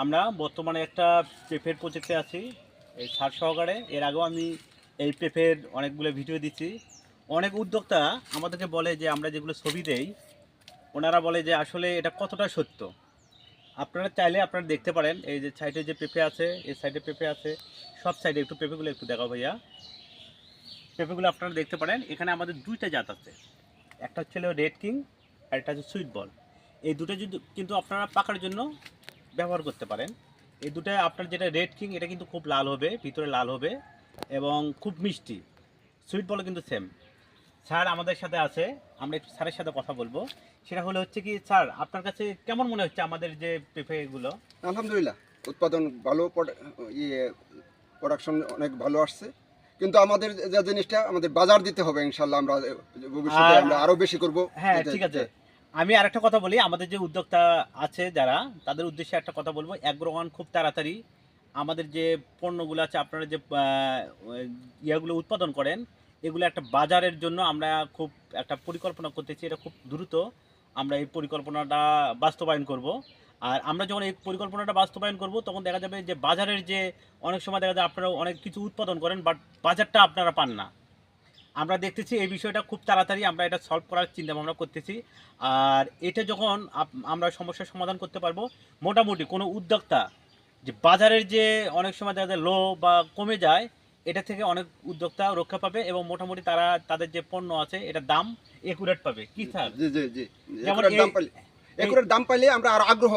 আমরা বর্তমানে একটা পেঁপের প্রজেক্টে আছি, এই সার সহকারে। এর আগেও আমি এই পেঁপের অনেকগুলো ভিডিও দিচ্ছি অনেক উদ্যোক্তা আমাদেরকে বলে যে, আমরা যেগুলো ছবি দেই, ওনারা বলে যে, আসলে এটা কতটা সত্য? আপনারা চাইলে আপনারা দেখতে পারেন, এই যে সাইডে যে পেঁপে আছে, এই সাইডে পেঁপে আছে, সব সাইডে একটু পেঁপেগুলো একটু দেখাও ভাইয়া। পেঁপেগুলো আপনারা দেখতে পারেন, এখানে আমাদের দুইটা জাত আছে। একটা হচ্ছে রেড কিং আর একটা হচ্ছে সুইট বল এই দুটো যদি কিন্তু আপনারা পাকার জন্য ব্যবহার করতে পারেন। এই দুটো আপনার যেটা রেড কিং এটা কিন্তু খুব লাল হবে ভিতরে লাল হবে এবং খুব মিষ্টি। সুইট বলও কিন্তু সেম স্যার আমাদের সাথে আছে আমরা একটু স্যারের সাথে কথা বলব। সেটা হলো হচ্ছে কি স্যার আপনার কাছে কেমন মনে হচ্ছে আমাদের যে পেঁপেগুলো আলহামদুলিল্লাহ উৎপাদন ভালো ইয়ে প্রোডাকশন অনেক ভালো আসছে। কিন্তু আমাদের যে জিনিসটা আমাদের বাজার দিতে হবে ইনশাল্লাহ আমরা ভবিষ্যতে আমরা আরও বেশি করব। হ্যাঁ ঠিক আছে। আমি আরেকটা কথা বলি, আমাদের যে উদ্যোক্তা আছে যারা, তাদের উদ্দেশ্যে একটা কথা বলব, অ্যাগ্রোওয়ান খুব তাড়াতাড়ি আমাদের যে পণ্যগুলো আছে, আপনারা যে ইয়েগুলো উৎপাদন করেন, এগুলো একটা বাজারের জন্য আমরা খুব একটা পরিকল্পনা করতেছি, এটা খুব দ্রুত আমরা এই পরিকল্পনাটা বাস্তবায়ন করব। আর আমরা যখন এই পরিকল্পনাটা বাস্তবায়ন করব, তখন দেখা যাবে যে বাজারের যে, অনেক সময় দেখা যায় আপনারা অনেক কিছু উৎপাদন করেন, বাট বাজারটা আপনারা পান না। আমরা দেখতেছি এই বিষয়টা খুব তাড়াতাড়ি আমরা এটা সলভ করার চিন্তা ভাবনা করতেছি। আর এটা যখন আমরা সমস্যার সমাধান করতে পারব মোটামুটি কোনো উদ্যোক্তা যে বাজারের যে অনেক সময় দেখা যায় লো বা কমে যায় এটা থেকে অনেক উদ্যোক্তা রক্ষা পাবে এবং মোটামুটি তারা তাদের যে পণ্য আছে এটার দাম একুরেট পাবে। কি স্যার? জি জি জি যেমন দাম পাইলে আমরা আর আগ্রহ